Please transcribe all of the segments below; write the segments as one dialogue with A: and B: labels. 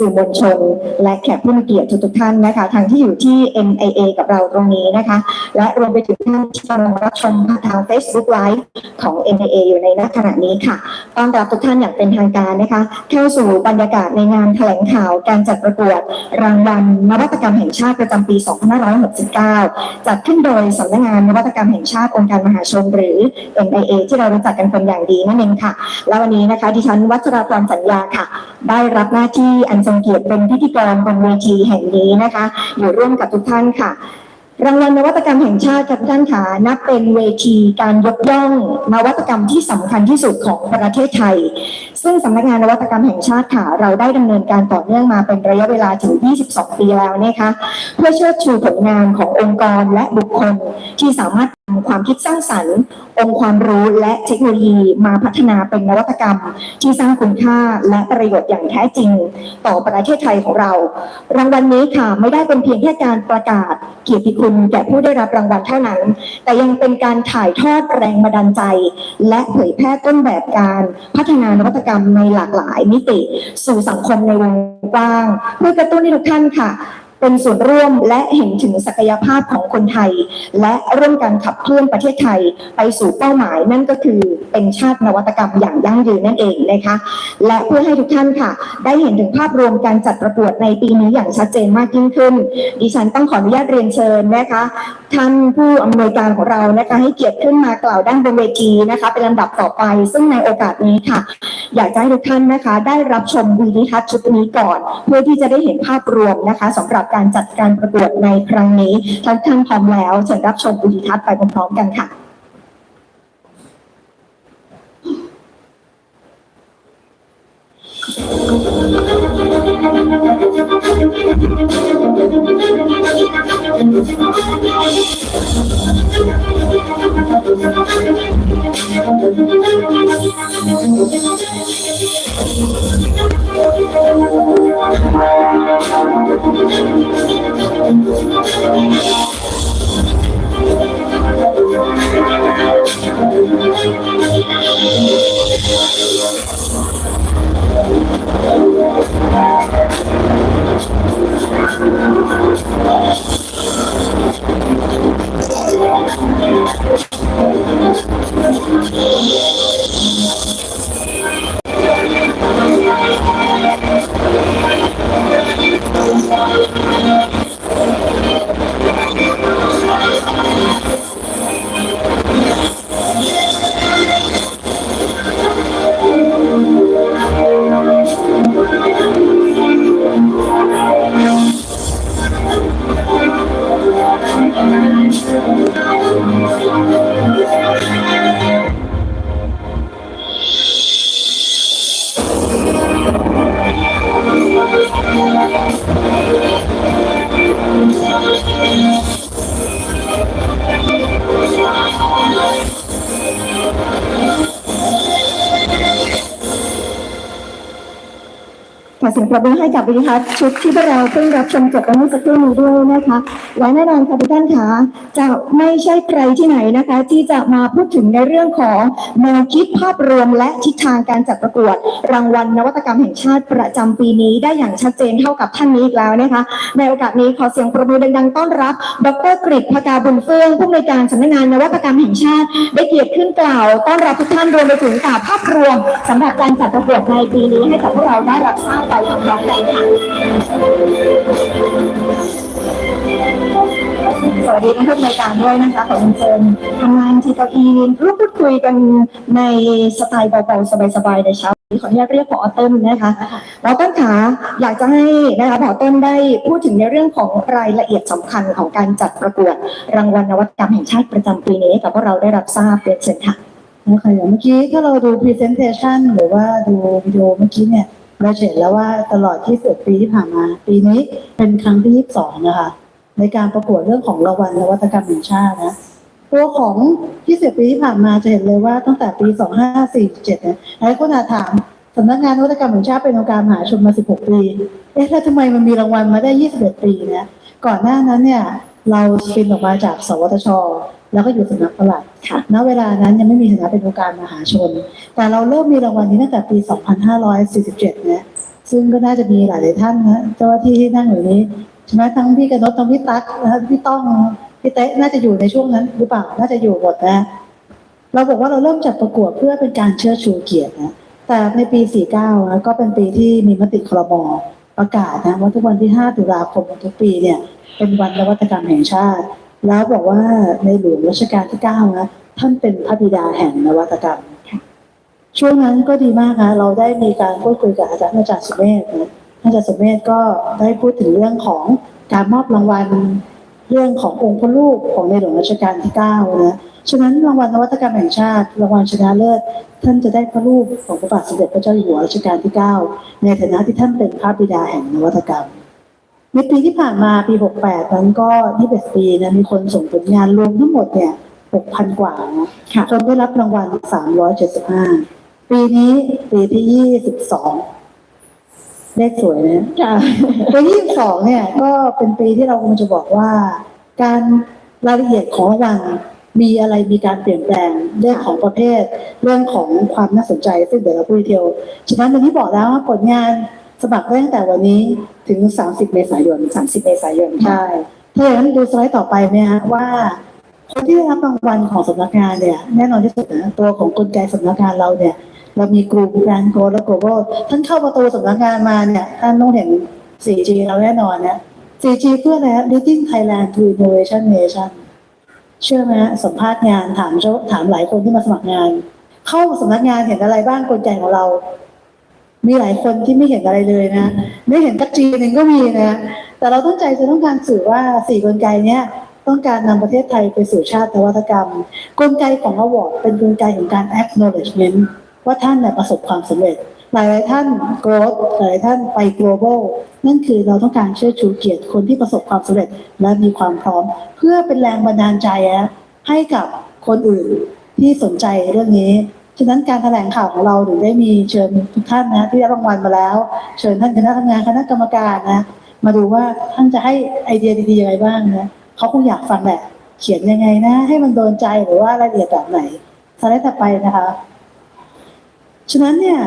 A: สื่อมวลชน และแขกผู้มีเกียรติทุกๆท่านนะคะทางที่อยู่ที่ MIA กับเราตรงนี้นะคะ และรวมไปถึงท่านที่กำลังรับชมผ่านทาง Facebook Live ของ MIA อยู่ในณขณะนี้ค่ะต้อนรับทุกท่านอย่างเป็นทางการนะคะเข้าสู่บรรยากาศในงานแถลงข่าวการจัดประกวดรางวัลนวัตกรรมแห่งชาติประจำปี 2569 จัดขึ้นโดยสำนักงานนวัตกรรมแห่งชาติองค์การมหาชนหรือ MIA ที่เรารู้จักกันเป็นอย่างดีนั่นเองค่ะ และวันนี้นะคะดิฉันวัชราพรสัญญาค่ะ ได้รับหน้าที่อันทรงเกียรติเป็นพิธีกรบนเวทีแห่งนี้นะคะอยู่ร่วมกับทุกท่านค่ะ รางวัลนวัตกรรมแห่งชาติค่ะทุกท่านค่ะนับเป็นเวทีการยกย่องนวัตกรรมที่สำคัญที่สุดของประเทศไทย ซึ่งสำนักงานนวัตกรรมแห่งชาติค่ะ เราได้ดำเนินการต่อเนื่องมาเป็นระยะเวลาถึง 22 ปีแล้วนะคะ เพื่อเชิดชูผลงานขององค์กรและบุคคลที่สามารถ ความคิดสร้างสรรค์ องค์ความรู้และเทคโนโลยีมาพัฒนาเป็นนวัตกรรม ที่สร้างคุณค่าและประโยชน์อย่างแท้จริง ต่อประเทศไทยของเรา รางวัลนี้ค่ะไม่ได้เป็นเพียงแค่การประกาศเกียรติคุณแก่ผู้ได้รับรางวัลเท่านั้น แต่ยังเป็นการถ่ายทอดแรงบันดาลใจ และเผยแพร่ต้นแบบการพัฒนานวัตกรรมในหลากหลายมิติ สู่สังคมในวงกว้าง เพื่อกระตุ้นให้ทุกท่านค่ะ เป็นส่วนร่วมและเห็นถึงศักยภาพของคนไทย และร่วมกันขับเคลื่อนประเทศไทยไปสู่เป้าหมายนั่นก็คือเป็นชาตินวัตกรรมอย่างยั่งยืนนั่นเองนะคะและเพื่อให้ทุกท่านค่ะ ได้เห็นถึงภาพรวมการจัดประกวดในปีนี้อย่างชัดเจนมากยิ่งขึ้น ดิฉันต้องขออนุญาตเรียนเชิญนะคะ ท่านผู้อำนวยการของเรานะคะให้เกียรติขึ้นมากล่าวด้านบนเวทีนะคะ เป็นลำดับต่อไป ซึ่งในโอกาสนี้ค่ะ อยากจะให้ทุกท่านนะคะ ได้รับชมวีดิทัศน์ชุดนี้ก่อน เพื่อที่จะได้เห็นภาพรวมนะคะสำหรับการจัดการประกวดในครั้งนี้ท่านท่านพร้อมแล้วเชิญรับชมวีดิทัศน์ไปพร้อมๆกันค่ะ ข อ เสียงปรบมือให้กับวิทัศน์ชุดที่พวกเราเพิ่งรับชมจบไปเมื่อสักครู่นี้ด้วยนะคะและแน่นอนค่ะทุกท่านคะจะไม่ใช่ใครที่ไหนนะคะ ที่จะมาพูดถึงในเรื่องของแนวคิดภาพรวมและทิศทางการจัดประกวด รางวัลนวัตกรรมแห่งชาติประจำปีนี้ได้อย่างชัดเจนเท่ากับท่านนี้อีกแล้วนะคะ ในโอกาสนี้ขอเสียงปรบมือดังๆต้อนรับ ดรกฤษภกาบุญเฟื่องผู้อำนวยการสำนักงานนวัตกรรมแห่งชาติ ได้เกียรติขึ้นกล่าว ต้อนรับทุกท่านรวมไปถึงกล่าวภาพรวมสำหรับการจัดประกวดในปีนี้ให้กับพวกเราได้รับทราบไปพร้อมๆกันค่ะสวัสดีท่านผู้อำนวยการด้วยนะคะขอเรียนเชิญทำงานที่เก้าอี้ร่วมพูดคุยกันในสไตล์เบาๆสบายๆในเช้าขออนุญาตเรียกผอเติ้ลนะคะผอเติ้ลขาอยากจะให้นะคะผอเติ้ลได้พูดถึงในเรื่องของรายละเอียดสำคัญของการจัดประกวดรางวัลนวัตกรรมแห่งชาติประจำปีนี้กับพวกเราได้รับทราบเรียนเชิญค่ะ
B: นะคะอย่างเมื่อกี้ถ้าเราดู presentation หรือว่าดูวิดีโอเมื่อกี้เนี่ย เราจะเห็นแล้วว่าตลอดที่สิบปีที่ผ่านมา ปีนี้เป็นครั้งที่ 22 นะคะ ในการประกวดเรื่องของรางวัลนวัตกรรมแห่งชาตินะตัวของที่สิบปีที่ผ่านมาจะเห็นเลยว่าตั้งแต่ปี 2547เนี่ยหลายคนอาจถามสำนักงานนวัตกรรมแห่งชาติเป็นองค์การมหาชนมา 16 ปี เอ๊ะแล้วทำไมมันมีรางวัลมาได้ 21 ปีเนี่ยก่อนหน้านั้นเนี่ย เราฟินออกมาจาก สวทช แล้วก็อยู่สำนักปลัด
A: ค่ะ
B: ณเวลานั้นยังไม่มีฐานะเป็นองค์การมหาชน แต่เราเริ่มมีรางวัลนี้ตั้งแต่ปี 2547เนี่ยซึ่งก็น่าจะมีหลายๆท่านนะเจ้าหน้าที่ที่นั่งอยู่นี้ใช่ไหมทั้งพี่กนกทั้งพี่ตั๊กนะพี่ต้องพี่เต๊ะน่าจะอยู่ในช่วงนั้นหรือเปล่า น่าจะอยู่หมดนะเราบอกว่าเราเริ่มจัดประกวดเพื่อเป็นการเชิดชูเกียรตินะ แต่ในปี 49 นะก็เป็นปีที่มีมติครมประกาศนะว่าทุกวันที่ 5 ตุลาคมของทุกปีเนี่ย เป็นวันนวัตกรรมแห่งชาติ แล้วบอกว่าในหลวงรัชกาลที่9นะท่านเป็นพระบิดาแห่งนวัตกรรม ช่วงนั้นก็ดีมากนะเราได้มีการพูดคุยกับอาจารย์อาจารย์สุเมธนะอาจารย์สุเมธก็ได้พูดถึงเรื่องของการมอบรางวัลเรื่องขององค์พระลูกของในหลวงรัชกาลที่9นะฉะนั้นรางวัลนวัตกรรมแห่งชาติรางวัลชนะเลิศท่านจะได้พระรูปของพระบาทสมเด็จพระเจ้าอยู่หัวรัชกาลที่ 9 ในฐานะที่ท่านเป็นพระบิดาแห่งนวัตกรรม ในปีที่ผ่านมาปี 68 นั้นก็21ปีนะมีคนส่งผลงานรวมทั้งหมดเนี่ย 6,000 กว่านะ
A: ค่ะ
B: คนได้รับรางวัล 375 ปีนี้ปีที่ 22 เลขสวยนะ
A: ค่ะ
B: ปีที่22เนี่ย ก็เป็นปีที่เราคงจะบอกว่า การรายละเอียดของรางวัลมีอะไรมีการเปลี่ยนแปลงเรื่องของประเภท เรื่องของความน่าสนใจซึ่งเดี๋ยวเราพูดดีเทลฉะนั้นวันนี้บอกแล้วว่าผลงาน สมัครได้ตั้งแต่วันนี้ถึง 30 เมษายน
A: 30 เมษายนค่ะ
B: ใช่ถ้าอย่างนั้นดูสไลด์ต่อไปเนี่ยฮะว่า คนที่ได้รับรางวัลของสำนักงานเนี่ย แน่นอนที่สุดนะตัวของกลไกสำนักงานเราเนี่ย เรามีกลุ่มการโกลและ global ท่านเข้าประตูสำนักงานมาเนี่ยท่านต้องเห็น 4G เราแน่นอนนะ 4G เพื่ออะไรฮะ Leading Thailand to Innovation Nation เชื่อไหมฮะสัมภาษณ์งานถามเจ้าถามหลายคนที่มาสมัครงาน เข้าสำนักงานเห็นอะไรบ้างกลไกของเรา มีหลายคนที่ไม่เห็นอะไรเลยนะ ไม่เห็นกัจจีหนึ่งก็มีนะ แต่เราตั้งใจจะต้องการสื่อว่าสี่กลไกเนี้ยต้องการนำประเทศไทยไปสู่ชาตินวัตกรรม กลไกของอวอร์ดเป็นกลไกของการ acknowledgement ว่าท่านเนี่ยประสบความสำเร็จ หลายหลายท่าน growth หลายท่านไป global นั่นคือเราต้องการเชิดชูเกียรติคนที่ประสบความสำเร็จและมีความพร้อม เพื่อเป็นแรงบันดาลใจอะให้กับคนอื่นที่สนใจเรื่องนี้ ฉะนั้นการแถลงข่าวของเราถึงได้มีเชิญทุกท่านนะที่ได้รางวัลมาแล้ว เชิญท่านคณะทำงานคณะกรรมการนะมาดูว่าท่านจะให้ไอเดียดีๆยังไงบ้างนะเขาคงอยากฟังแหละเขียนยังไงนะ ให้มันโดนใจหรือว่ารายละเอียดแบบไหนสไลด์ต่อไปนะคะฉะนั้นเนี่ย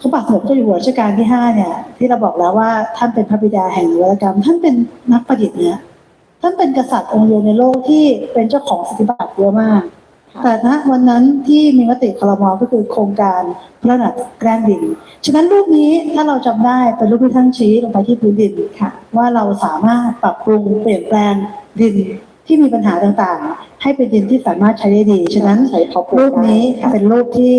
B: พระบาทสมเด็จพระอยู่หัวรัชกาลที่ห้าเนี่ย ที่เราบอกแล้วว่าท่านเป็นพระบิดาแห่งนวัตกรรม ท่านเป็นนักประดิษฐ์เนี่ยท่านเป็นกษัตริย์องค์เดียวในโลกที่เป็นเจ้าของสิทธิบัตรเยอะมาก แต่ณวันนั้นที่มีมติคลมก็คือโครงการพระนาถแกล้งดิน ฉะนั้นรูปนี้ถ้าเราจำได้เป็นรูปที่ท่านชี้ลงไปที่พื้นดิน
A: ค่ะ
B: ว่าเราสามารถปรับปรุงเปลี่ยนแปลงดินที่มีปัญหาต่างๆ ให้เป็นดินที่สามารถใช้ได้ดี ฉะนั้น
A: ใช้เพาะปลูก
B: รูปนี้
A: ได้ค่ะ
B: เป็นรูปที่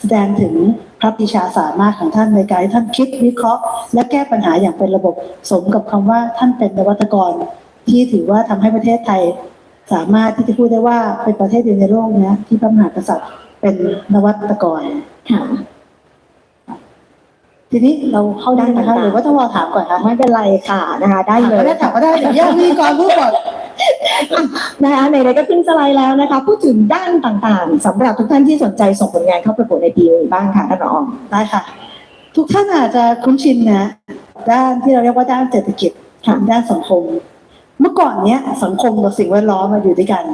B: แสดงถึงพระปรีชาสามารถของท่านในการที่ท่านคิดวิเคราะห์ และแก้ปัญหาอย่างเป็นระบบสมกับคำว่าท่านเป็นนวัตกร ที่ถือว่าทำให้ประเทศไทย สามารถที่จะพูดได้ว่าเป็นประเทศเดียวในโลกเนี้ยที่พระมหากษัตริย์เป็นนวัตกร
A: ค่ะ
B: ทีนี้เราเข้าได้นะคะ
A: ได้ค่ะ
B: หรือว่าต้องรอถามก่อนคะ
A: ไม่เป็นไรค่ะนะคะ ได้
B: ถาม
A: เล
B: ก็
A: ย
B: ได้ถามก็ได้เดี๋ยวแยกพิธีกรพูดก่อน
A: นะคะในๆก็ขึ้นสไลด์แล้วนะคะ พูดถึงด้านต่างๆสำหรับทุกท่านที่สนใจส่งผลงานเข้าประกวดในปีนี้บ้างค่ะท่านรอง
B: ได้ค่ะ ทุกท่านอาจจะคุ้นชินนะ ด้านที่เราเรียกว่าด้านเศรษฐกิจ
A: ค่ะ
B: ด้านสังคม เมื่อก่อนเนี้ย สังคมกับสิ่งแวดล้อมมาอยู่ด้วยกัน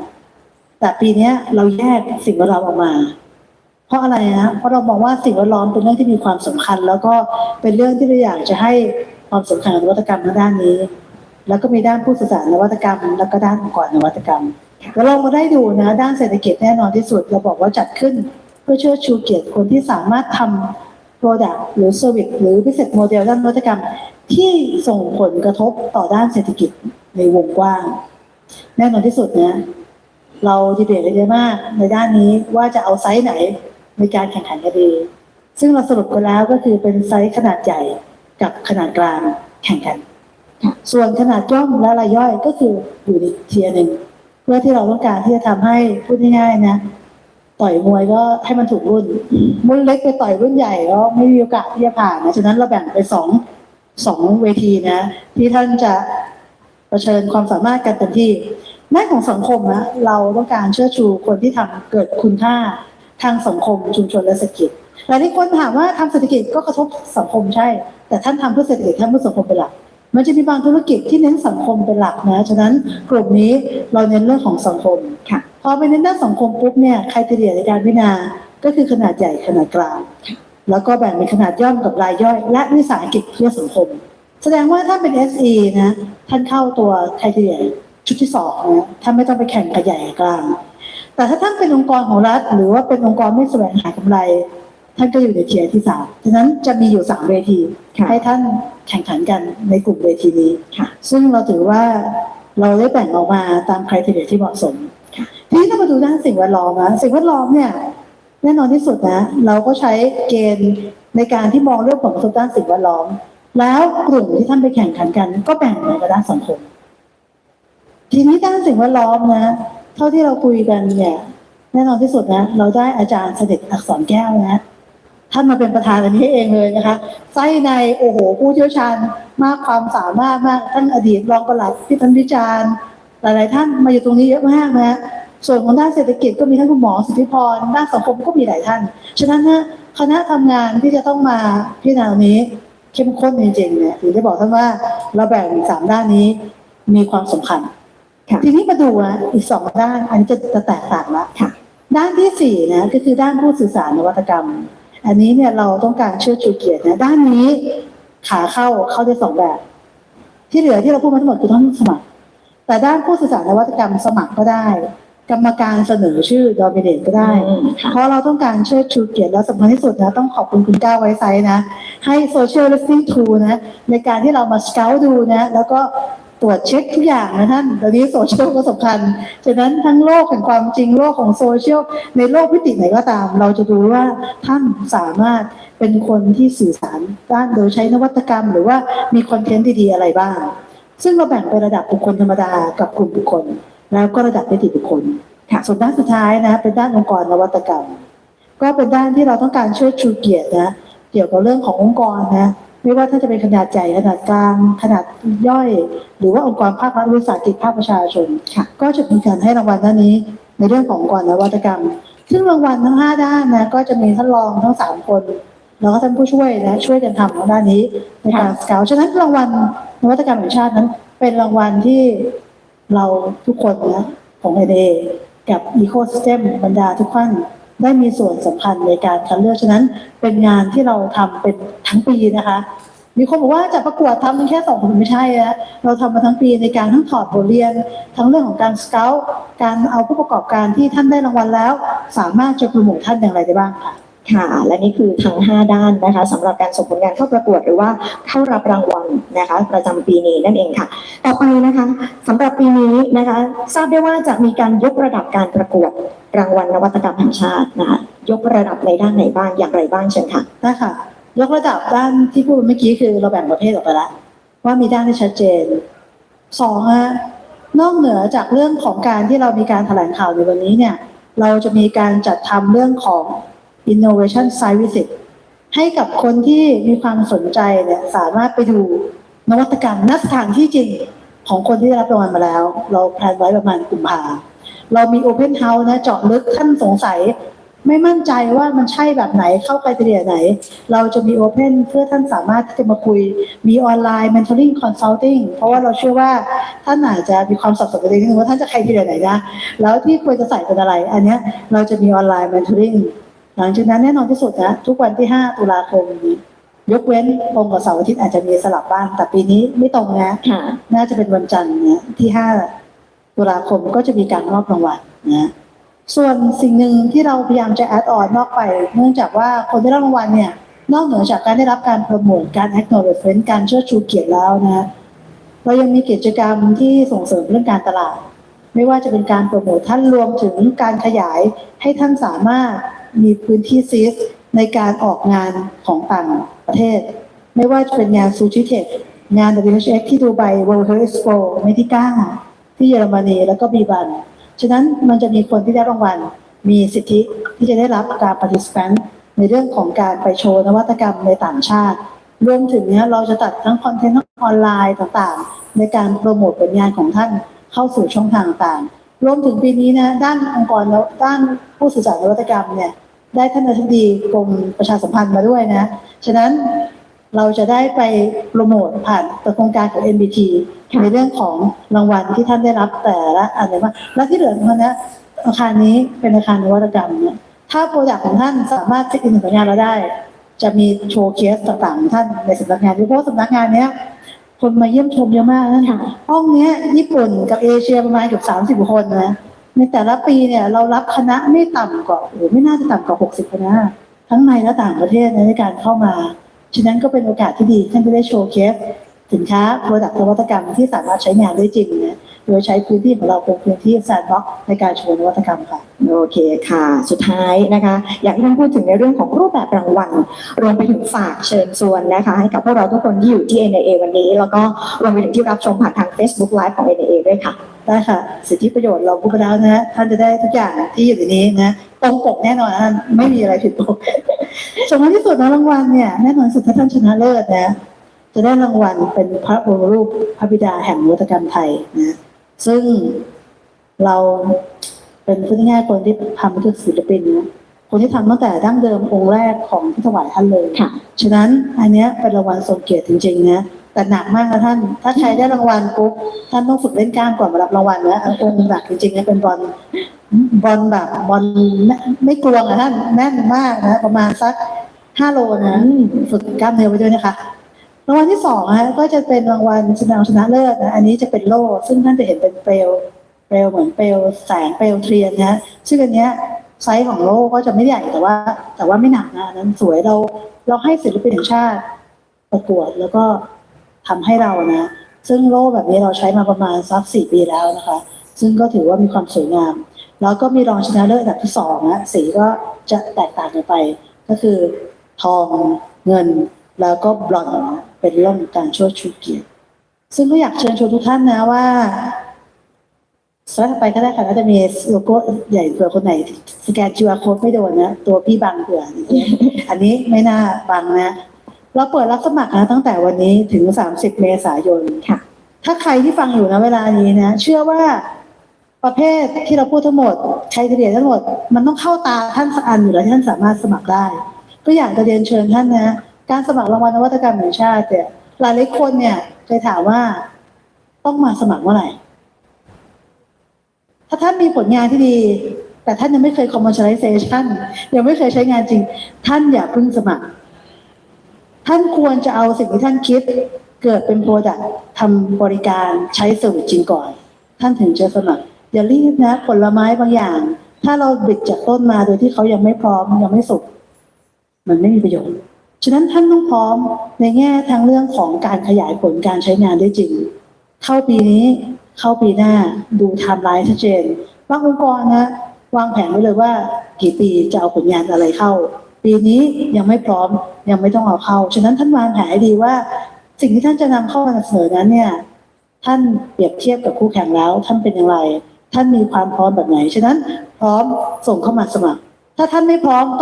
B: แต่ปีเนี้ยเราแยกสิ่งแวดล้อมออกมา เพราะอะไรนะเพราะเรามองว่าสิ่งแวดล้อมเป็นเรื่องที่มีความสำคัญ แล้วก็เป็นเรื่องที่เราอยากจะให้ความสำคัญกับนวัตกรรมทางด้านนี้ แล้วก็มีด้านผู้สื่อสารนวัตกรรม แล้วก็ด้านองค์กรนวัตกรรมแล้วเรามาได้ดูนะด้านเศรษฐกิจแน่นอนที่สุด เราบอกว่าจัดขึ้นเพื่อเชิดชูเกียรติคนที่สามารถทำ Product หรือ Service หรือ Business Model ด้านนวัตกรรม ที่ส่งผลกระทบต่อด้านเศรษฐกิจในวงกว้าง แน่นอนที่สุดเนะเราดีเบตกันเยอะมากในด้านนี้ว่าจะเอาไซส์ไหนในการแข่งขันกันดี ซึ่งเราสรุปกันแล้วก็คือเป็นไซส์ขนาดใหญ่กับขนาดกลางแข่งกัน ส่วนขนาดย่อมและรายย่อยก็คืออยู่ในเทียร์หนึ่งเพื่อที่เราต้องการที่จะทำให้พูดง่ายๆนะต่อยมวยก็ให้มันถูกรุ่นรุ่นเล็กไปต่อยรุ่นใหญ่ก็ไม่มีโอกาสที่จะผ่านนะฉะนั้นเราแบ่งไปสอง สองเวทีนะที่ท่านจะเผชิญความสามารถกันเต็มที่ด้านของสังคมนะเราต้องการเชื่อชูคนที่ทำเกิดคุณค่าทางสังคมชุมชนและเศรษฐกิจหลายคนถามว่าทำเศรษฐกิจก็กระทบสังคมใช่ แต่ท่านทำเพื่อเศรษฐกิจท่านเพื่อสังคมเป็นหลัก มันจะมีบางธุรกิจที่เน้นสังคมเป็นหลักนะฉะนั้นกลุ่มนี้เราเน้นเรื่องของสังคม
A: ค่ะ
B: พอไปเน้นด้านสังคมปุ๊บเนี่ยใครเฉลี่ยในการพิจารณาก็คือขนาดใหญ่ขนาดกลาง แล้วก็แบ่งเป็นขนาดย่อมกับรายย่อย และวิสาหกิจเพื่อสังคม แสดงว่าถ้าเป็น SE นะท่านเข้าตัวไครเทียชุดที่สองนะท่านไม่ต้องไปแข่งกับใหญ่กับกลาง แต่ถ้าท่านเป็นองค์กรของรัฐ หรือว่าเป็นองค์กรไม่แสวงหากำไร ท่านก็อยู่ในเทียร์ที่สามฉะนั้นจะมีอยู่สามเวที
A: ค่ะ
B: ให้ท่านแข่งขันกันในกลุ่มเวทีนี้
A: ค่ะ
B: ซึ่งเราถือว่าเราได้แบ่งออกมาตามคุณทีเดียที่เหมาะสม
A: ค่ะ
B: ทีนี้ถ้ามาดูด้านสิ่งแวดล้อมนะสิ่งแวดล้อมเนี่ย แน่นอนที่สุดนะ เราก็ใช้เกณฑ์ในการที่มองเรื่องผลกระทบด้านสิ่งแวดล้อม แล้วกลุ่มที่ท่านไปแข่งขันกัน ก็แบ่งเหมือนกับด้านสังคม ทีนี้ด้านสิ่งแวดล้อมนะ เท่าที่เราคุยกันเนี่ยแน่นอนที่สุดนะ เราได้อาจารย์เสด็จอักษรแก้วนะท่านมาเป็นประธานอันนี้เองเลยนะคะไส้ในโอ้โหผู้เชี่ยวชาญมากความสามารถมากท่านอดีตรองประหลัดที่ท่านวิจารณ์หลาย ๆ ท่านมาอยู่ตรงนี้เยอะมากนะ ส่วนของด้านเศรษฐกิจก็มีท่านคุณหมอสุทธิพรด้านสังคมก็มีหลายท่าน ฉะนั้นนะคณะทำงานที่จะต้องมาพิจารณานี้เข้มข้นจริงๆเนี่ยถึงได้บอกท่านว่าเราแบ่งสามด้านนี้มีความสำคัญ
A: ค่ะ
B: ทีนี้มาดูอะอีกสองด้าน อันนี้จะจะแตกต่างละ
A: ค่ะ
B: ด้านที่สี่นะก็คือด้านผู้สื่อสารนวัตกรรม อันนี้เนี่ยเราต้องการเชื่อชูเกียรตินะด้านนี้ขาเข้าเข้าได้สองแบบ ที่เหลือที่เราพูดมาทั้งหมดคือต้องสมัคร แต่ด้านผู้สื่อสารนวัตกรรมสมัครก็ได้ กรรมการเสนอชื่อดอมิเนตก็ได้
A: อืมค่ะ
B: เพราะเราต้องการเชิดชูเกียรติและสำคัญที่สุดนะต้องขอบคุณคุณก้าวไว้ไซส์นะ ให้ social listening tool นะ ในการที่เรามาสเกลดูนะ แล้วก็ตรวจเช็คทุกอย่างนะท่านตอนนี้โซเชียลก็สำคัญฉะนั้นทั้งโลกแห่งความจริงโลกของโซเชียลในโลกวิติไหนก็ตาม เราจะดูว่าท่านสามารถเป็นคนที่สื่อสารด้านโดยใช้นวัตกรรม หรือว่ามีคอนเทนต์ดีๆอะไรบ้าง ซึ่งเราแบ่งเป็นระดับบุคคลธรรมดากับกลุ่มบุคคล แล้วก็ระดับนิติบุคคล
A: ค่ะ
B: ส่วนด้านสุดท้ายนะเป็นด้านองค์กรนวัตกรรม ก็เป็นด้านที่เราต้องการช่วยชูเกียรตินะเกี่ยวกับเรื่องขององค์กรนะไม่ว่าถ้าจะเป็นขนาดใหญ่ขนาดกลางขนาดย่อย หรือว่าองค์กรภาครัฐวิสาหกิจภาคประชาชน
A: ค่ะ
B: ก็จะมีการให้รางวัลด้านนี้ในเรื่องขององค์กรนวัตกรรม ซึ่งรางวัลทั้งห้าด้านนะก็จะมีท่านรองทั้งสามคนแล้วก็ท่านผู้ช่วยนะช่วยกันทำทางด้านนี้ในการสเกลฉะนั้นรางวัลนวัตกรรมแห่งชาตินั้น เป็นรางวัลที่ เราทุกคนนะของเอเดกับอีโค y ิสเต็มบรรดาทุกท่านได้มีส่วนสำคัญในการคัดเลือก ฉะนั้นเป็นงานที่เราทำเป็นทั้งปีนะคะ มีคนบอกว่าจะประกวดทำแค่สองคนไม่ใช่นะเราทำมาทั้งปีในการทั้งถอดบทเรียน ทั้งเรื่องของการสเกลการเอาผู้ประกอบการที่ท่านได้รางวัลแล้ว สามารถจะโปรโมทท่านอย่างไรได้บ้างค่ะ
A: ค่ะ และนี่คือทั้ง 5 ด้านนะคะสำหรับการส่งผลงานเข้าประกวดหรือว่าเข้ารับรางวัลนะคะ ประจำปีนี้นั่นเองค่ะ ต่อไปนะคะสำหรับปีนี้นะคะ ทราบได้ว่าจะมีการยกระดับการประกวดรางวัลนวัตกรรมแห่งชาตินะคะยกระดับในด้านไหนบ้างอย่างไรบ้างเชิญค่ะ
B: ได้ค่ะ ยกระดับด้านที่พูดเมื่อกี้คือเราแบ่งประเภทออกไปแล้วว่ามีด้านที่ชัดเจนสองฮะนอกเหนือจากเรื่องของการที่เรามีการแถลงข่าวในวันนี้เนี่ย เราจะมีการจัดทำเรื่องของ innovation site visit ให้กับคนที่มีความสนใจเนี่ยสามารถไปดูนวัตกรรมณสถานที่จริงของคนที่ได้รับรางวัลมาแล้ว เราแพลนไว้ประมาณกุมภาเรามี Open House นะเจาะลึกท่านสงสัย ไม่มั่นใจว่ามันใช่แบบไหนเข้าไปเรียไหน เราจะมี Open เพื่อท่านสามารถที่จะมาคุย มีออนไลน์ Mentoring Consulting เพราะว่าเราเชื่อว่าท่านอาจจะมีความสับสนกันนิดนึงว่าท่านจะใครที่ไหนนะ แล้วที่ควรจะใส่เป็นอะไร อันนี้เราจะมีออนไลน์ Mentoring หลังจากนั้นแน่นอนที่สุดนะทุกวันที่ 5 ตุลาคมนี้ ยกเว้นตรงกับเสาร์อาทิตย์อาจจะมีสลับบ้าง แต่ปีนี้ไม่ตรงนะ
A: ค่ะ
B: น่าจะเป็นวันจันทร์เนี่ยที่ 5 ตุลาคมก็จะมีการมอบรางวัลนะส่วนสิ่งหนึ่งที่เราพยายามจะแอดออนนอกไป เนื่องจากว่าคนที่ได้รางวัลเนี่ยนอกเหนือจากการได้รับการโปรโมทการ acknowledgement การเชิดชูเกียรติแล้วนะเรายังมีกิจกรรมที่ส่งเสริมเรื่องการตลาด ไม่ว่าจะเป็นการโปรโมทท่านรวมถึงการขยายให้ท่านสามารถ มีพื้นที่ซีสในการออกงานของต่างประเทศ ไม่ว่าจะเป็นงานซูชิเทคงาน WHX ที่ดูไบ World Health Expo เมดิก้าที่เยอรมนีแล้วก็บีบัน ฉะนั้นมันจะมีคนที่ได้รางวัล มีสิทธิที่จะได้รับการ participant ในเรื่องของการไปโชว์นวัตกรรมในต่างชาติ รวมถึงเนี้ยเราจะตัดทั้งคอนเทนต์ออนไลน์ต่างๆ ในการโปรโมทผลงานของท่านเข้าสู่ช่องทางต่าง รวมถึงปีนี้นะด้านองค์กรแล้วด้านผู้สื่อสารนวัตกรรมเนี่ย ได้ท่านอธิบดีกรมประชาสัมพันธ์มาด้วยนะ ฉะนั้นเราจะได้ไปโปรโมทผ่านโครงการของ NBT
A: ค่ะ
B: ในเรื่องของรางวัลที่ท่านได้รับแต่ละอันไหนบ้างและที่เหลือของนะอาคารนี้เป็นอาคารนวัตกรรมเนี่ยถ้าโปรดักต์ของท่านสามารถเช็คอินผลงานเราได้ จะมีโชว์เคสต่างๆของท่านในสำนักงานด้วยเพราะว่าสำนักงานเนี้ยคนมาเยี่ยมชมเยอะมากนะ
A: ค่ะ
B: ห้องเนี้ยญี่ปุ่นกับเอเชียประมาณเกือบสามสิบคนนะ ในแต่ละปีเนี่ยเรารับคณะไม่ต่ำกว่าโอ้ไม่น่าจะต่ำกว่าหกสิบคณะ ทั้งในและต่างประเทศในการเข้ามา ฉะนั้นก็เป็นโอกาสที่ดีท่านจะได้โชว์เคสสินค้าโปรดักต์นวัตกรรมที่สามารถใช้งานได้จริงนะ โดยใช้พื้นที่ของเราเป็นพื้นที่แซนด์บ็อกในการโชว์นวัตกรรมค่ะ
A: โอเคค่ะ สุดท้ายนะคะ อยากให้ท่านพูดถึงในเรื่องของรูปแบบรางวัลรวมไปถึงฝากเชิญชวนนะคะ ให้กับพวกเราทุกคนที่อยู่ที่ NAA วันนี้ แล้วก็รวมไปถึงที่รับชมผ่านทาง Facebook Live ของ NAA ด้วยค่ะ
B: ได้ค่ะ สิทธิประโยชน์เราพูดไปแล้วนะฮะท่านจะได้ทุกอย่างที่อยู่ในนี้นะตรงปกแน่นอนนะไม่มีอะไรผิดปกสำคัญที่สุดนะรางวัลเนี่ยแน่นอนสุดถ้าท่านชนะเลิศนะจะได้รางวัลเป็นพระบรมรูปพระบิดาแห่งนวัตกรรมไทยนะ ซึ่งเราเป็นพูดง่ายๆคนที่ทำคือศิลปินนะคนที่ทำตั้งแต่ดั้งเดิมองค์แรกของที่ถวายท่านเลย
A: ค่ะ
B: ฉะนั้นอันเนี้ยเป็นรางวัลทรงเกียรติจริงๆนะแต่หนักมากนะท่าน ถ้าใครได้รางวัลปุ๊บท่านต้องฝึกเล่นกล้ามก่อนมารับรางวัลนะอันองค์หนักจริงๆนะเป็นบอลบอลแบบบอลไม่ไม่กลวงอะท่านแน่นมากนะประมาณสักห้าโลนะฝึกกล้ามเนื้อไว้ด้วยนะคะ รางวัลที่สองนะก็จะเป็นรางวัลชนะชนะเลิศนะอันนี้จะเป็นโล่ซึ่งท่านจะเห็นเป็นเปลวเปลวเหมือนเปลวแสงเปลวเทียนนะซึ่งอันเนี้ยไซส์ของโล่ก็จะไม่ใหญ่แต่ว่า แต่ว่าไม่หนักนะนั้นสวยเราเราให้ศิลปินแห่งชาติประกวดแล้วก็ทำให้เรานะ ซึ่งโล่แบบนี้เราใช้มาประมาณสักสี่ปีแล้วนะคะ ซึ่งก็ถือว่ามีความสวยงาม แล้วก็มีรองชนะเลิศอันดับที่สองนะสีก็จะแตกต่างกันไป ก็คือทองเงินแล้วก็บลอนด์ เป็นเรื่องการช่วยชูเกียรติซึ่งก็อยากเชิญชวนทุกท่านนะว่าสไลด์ถัดไปก็ได้ค่ะน่าจะมีโลโก้ใหญ่เผื่อคนไหน สแกน QR code ไม่โดนนะตัวพี่บังเผื่ออันนี้ไม่น่าบังนะ เราเปิดรับสมัครนะตั้งแต่วันนี้ถึง 30 เมษายน
A: ค่ะ
B: ถ้าใครที่ฟังอยู่นะเวลานี้นะ เชื่อว่าประเภทที่เราพูดทั้งหมดใครเรียนทั้งหมด มันต้องเข้าตาท่านสักอันอยู่แล้วที่ท่านสามารถสมัครได้ ก็อยากจะเรียนเชิญท่านนะ การสมัครรางวัลนวัตกรรมแห่งชาติเนี่ยหลายหลายคนเนี่ยเคยถามว่าต้องมาสมัครเมื่อไหร่ ถ้าท่านมีผลงานที่ดี แต่ท่านยังไม่เคย commercialization ยังไม่เคยใช้งานจริง ท่านอย่าเพิ่งสมัคร ท่านควรจะเอาสิ่งที่ท่านคิด เกิดเป็นโปรดักทำบริการใช้เซอร์วิสจริงก่อน ท่านถึงจะสมัคร อย่ารีบนะ ผลไม้บางอย่าง ถ้าเราบิดจากต้นมาโดยที่เขายังไม่พร้อมยังไม่สุกมันไม่มีประโยชน์ ฉะนั้นท่านต้องพร้อมในแง่ทั้งเรื่องของการขยายผลการใช้งานได้จริง เข้าปีนี้เข้าปีหน้าดูไทม์ไลน์ชัดเจนบางองค์กรนะวางแผนไว้เลยว่ากี่ปีจะเอาผลงานอะไรเข้า ปีนี้ยังไม่พร้อมยังไม่ต้องเอาเข้า ฉะนั้นท่านวางแผนให้ดีว่า สิ่งที่ท่านจะนำเข้ามาเสนอนั้นเนี่ยท่านเปรียบเทียบกับคู่แข่งแล้ว ท่านเป็นอย่างไร ท่านมีความพร้อมแบบไหน ฉะนั้นพร้อมส่งเข้ามาสมัคร ถ้าท่านไม่พร้อมต้อง